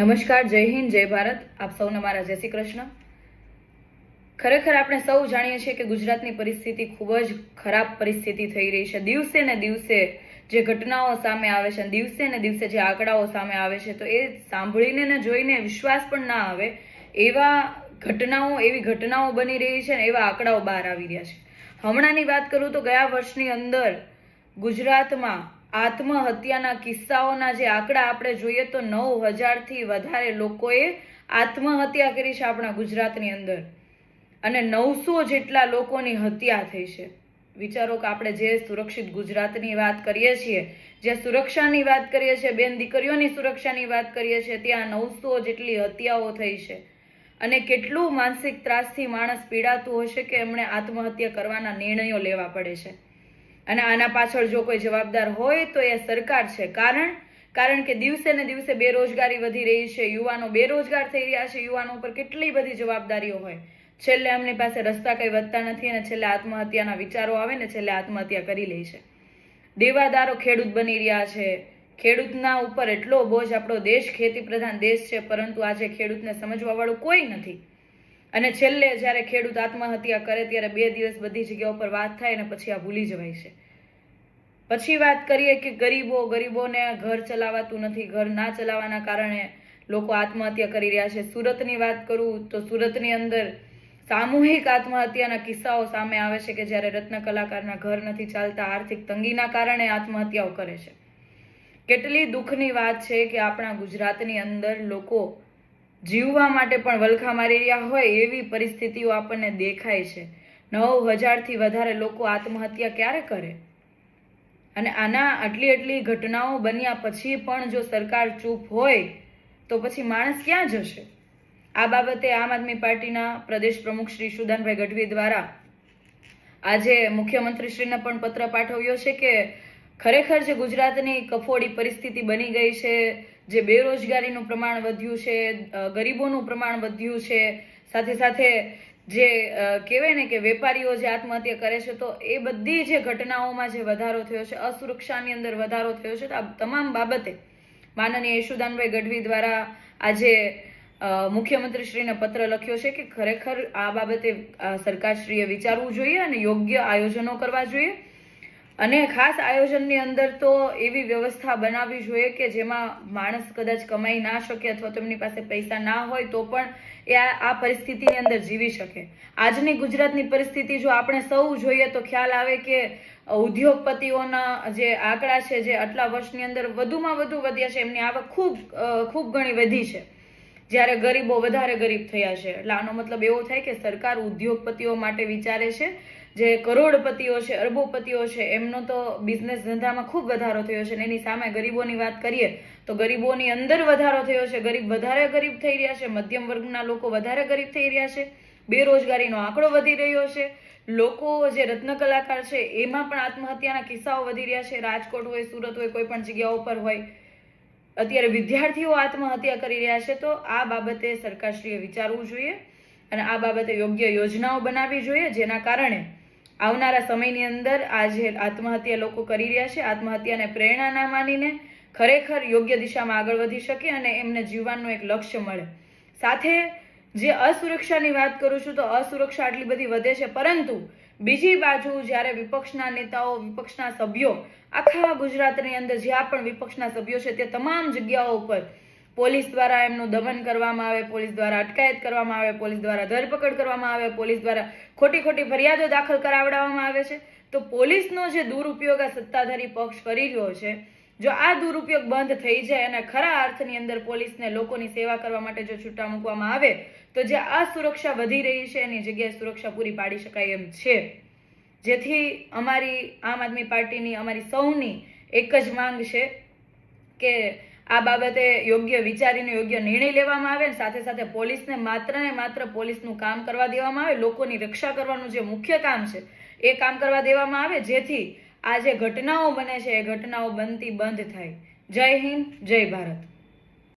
નમસ્કાર, જય હિન્દ, જય ભારત. આપ સૌને મારા જય શ્રી કૃષ્ણ. ખરેખર આપણે સૌ જાણીએ છીએ કે ગુજરાતની પરિસ્થિતિ ખૂબ જ ખરાબ પરિસ્થિતિ થઈ રહી છે. દિવસે ને દિવસે જે ઘટનાઓ સામે આવે છે, દિવસે ને દિવસે જે આંકડાઓ સામે આવે છે, તો એ સાંભળીને ને જોઈને વિશ્વાસ પણ ના આવે એવા ઘટનાઓ, એવી ઘટનાઓ બની રહી છે ને એવા આંકડાઓ બહાર આવી રહ્યા છે. હમણાંની વાત કરું તો ગયા વર્ષની અંદર ગુજરાતમાં આત્મહત્યાના કિસ્સાઓના જે આંકડા આપણે જોઈએ તો નવ હજારથી વધારે લોકોએ આત્મહત્યા કરી છે આપણા ગુજરાતની અંદર. અને નવસો જેટલા લોકોની હત્યા થઈ છે. વિચારો કે આપણે જે સુરક્ષિત ગુજરાતની વાત કરીએ છીએ, જે સુરક્ષાની વાત કરીએ છીએ, બેન દીકરીઓની સુરક્ષાની વાત કરીએ છીએ, ત્યાં નવસો જેટલી હત્યાઓ થઈ છે. અને કેટલું માનસિક ત્રાસથી માણસ પીડાતું હશે કે એમણે આત્મહત્યા કરવાના નિર્ણયો લેવા પડે છે. અને આના પાછળ જો કોઈ જવાબદાર હોય તો એ સરકાર છે. કારણ? કારણ કે દિવસે ને દિવસે બેરોજગારી વધી રહી છે, યુવાનો બેરોજગાર થઈ રહ્યા છે, યુવાનો ઉપર કેટલી બધી જવાબદારીઓ હોય. છેલ્લે એમની પાસે રસ્તા કંઈ વધતા નથી અને છેલ્લે આત્મહત્યાના વિચારો આવે ને છેલ્લે આત્મહત્યા કરી લે છે. દેવાદારો ખેડૂત બની રહ્યા છે. ખેડૂતના ઉપર એટલો બોજ આપણો દેશ ખેતી પ્રધાન દેશ છે, પરંતુ આજે ખેડૂતને સમજવાવાળું કોઈ નથી. અને છેલ્લે જ્યારે ખેડૂત આત્મહત્યા કરે ત્યારે બે દિવસ બધી જગ્યા ઉપર વાત થાય ને પછી આ ભૂલી જવાય છે. પછી વાત કરીએ કે ગરીબો, ગરીબોને ઘર ચલાવાતું નથી, ઘર ના ચલાવવાના કારણે લોકો આત્મહત્યા કરી રહ્યા છે. સુરતની વાત કરું તો સુરતની અંદર સામૂહિક આત્મહત્યાના કિસ્સાઓ સામે આવે છે કે જ્યારે રત્ન કલાકારના ઘર નથી ચાલતા, આર્થિક તંગીના કારણે આત્મહત્યાઓ કરે છે. કેટલી દુઃખની વાત છે કે આપણા ગુજરાતની અંદર લોકો જીવવા માટે પણ વલખા મારી રહ્યા હોય એવી પરિસ્થિતિઓ આપણને દેખાય છે. નવ હજારથી વધારે લોકો આત્મહત્યા ક્યારે કરે? અને આના આટલી આટલી ઘટનાઓ બન્યા પછી પણ જો સરકાર ચૂપ હોય, તો પછી માણસ ક્યાં જશે? આ બાબતે આમ આદમી પાર્ટીના પ્રદેશ પ્રમુખ શ્રી સુદાનભાઈ ગઢવી દ્વારા આજે મુખ્યમંત્રીશ્રીને પણ પત્ર પાઠવ્યો છે કે ખરેખર જે ગુજરાતની કફોડી પરિસ્થિતિ બની ગઈ છે જે બેરોજગારીનું પ્રમાણ વધ્યું છે ગરીબોનું પ્રમાણ વધ્યું છે, સાથે સાથે જે કહેવાય ને કે વેપારીઓ જે આત્મહત્યા કરે છે, તો એ બધી જે ઘટનાઓમાં જે વધારો થયો છે, અસુરક્ષાની અંદર વધારો થયો છે, તો આ તમામ બાબતે માનનીય યશુદાનભાઈ ગઢવી દ્વારા આજે મુખ્યમંત્રીશ્રીને પત્ર લખ્યો છે કે ખરેખર આ બાબતે સરકારશ્રીએ વિચારવું જોઈએ અને યોગ્ય આયોજનો કરવા જોઈએ. અને ખાસ આયોજનની અંદર તો એવી વ્યવસ્થા બનાવવી જોઈએ કે જેમાં માણસ કદાચ કમાઈ ના શકે અથવા તો એમની પાસે પૈસા ના હોય તો પણ એ આ પરિસ્થિતિની અંદર જીવી શકે. આજની ગુજરાતની પરિસ્થિતિ જો આપણે સૌ જોઈએ તો ખ્યાલ આવે કે ઉદ્યોગપતિઓના જે આંકડા છે જે આટલા વર્ષની અંદર વધુમાં વધુ વધ્યા છે, એમની આવક ખૂબ ખૂબ ઘણી વધી છે. જ્યારે ગરીબો વધારે ગરીબ થયા છે. એટલે આનો મતલબ એવો થાય કે સરકાર ઉદ્યોગપતિઓ માટે વિચારે છે જે કરોડપતિઓ છે, અરબોપતિઓ છે, એમનો તો બિઝનેસ ધંધામાં ખૂબ વધારો થયો છે અને એની સામે ગરીબોની વાત કરીએ તો ગરીબોની અંદર વધારો થયો છે. ગરીબ વધારે ગરીબ થઈ રહ્યા છે, મધ્યમ વર્ગના લોકો વધારે ગરીબ થઈ રહ્યા છે, બેરોજગારીનો આંકડો વધી રહ્યો છે, લોકો જે રત્ન કલાકાર છે, એમાં પણ આત્મહત્યાના કિસ્સાઓ વધી રહ્યા છે. રાજકોટ હોય, સુરત હોય, કોઈ પણ જગ્યાઓ પર હોય, અત્યારે વિદ્યાર્થીઓ આત્મહત્યા કરી રહ્યા છે. તો આ બાબતે સરકારશ્રીએ વિચારવું જોઈએ અને આ બાબતે યોગ્ય યોજનાઓ બનાવવી જોઈએ, જેના કારણે આવનારા સમયની અંદર આ જે આત્મહત્યા લોકો કરી રહ્યા છે, આત્મહત્યાને પ્રેરણા ના માનીને ખરેખર યોગ્ય દિશામાં આગળ વધી શકે અને એમને જીવવાનું એક લક્ષ્ય મળે. સાથે જે અસુરક્ષાની વાત કરું છું તો અસુરક્ષા આટલી બધી વધે છે, પરંતુ બીજી બાજુ જ્યારે વિપક્ષના નેતાઓ, વિપક્ષના સભ્યો આખા ગુજરાતની અંદર જ્યાં પણ વિપક્ષના સભ્યો છે તે તમામ જગ્યાઓ ઉપર પોલીસ દ્વારા એમનું દમન કરવામાં આવે, પોલીસ દ્વારા અટકાયત કરવામાં આવે, પોલીસ દ્વારા ધરપકડ કરવામાં આવે, પોલીસ દ્વારા ખોટી ખોટી ફરિયાદો દાખલ કરાવડાવવામાં આવે છે. તો પોલીસનો જે દુરુપયોગ આ સત્તાધારી પક્ષ કરી રહ્યો છે, જો આ દુરુપયોગ બંધ થઈ જાય અને ખરા અર્થની અંદર પોલીસને લોકોની સેવા કરવા માટે જો છૂટા મૂકવામાં આવે, તો જે અસુરક્ષા વધી રહી છે એની જગ્યાએ સુરક્ષા પૂરી પાડી શકાય એમ છે. જેથી અમારી આમ આદમી પાર્ટીની, અમારી સૌની એક જ માંગ છે કે આ બાબતે યોગ્ય વિચારીને યોગ્ય નિર્ણય લેવામાં આવે સાથે સાથે પોલીસને માત્ર ને માત્ર પોલીસનું કામ કરવા દેવામાં આવે, લોકોની રક્ષા કરવાનું જે મુખ્ય કામ છે, એ કામ કરવા દેવામાં આવે, જેથી આ જે ઘટનાઓ બને છે, એ ઘટનાઓ બનતી બંધ થાય. જય હિન્દ, જય ભારત.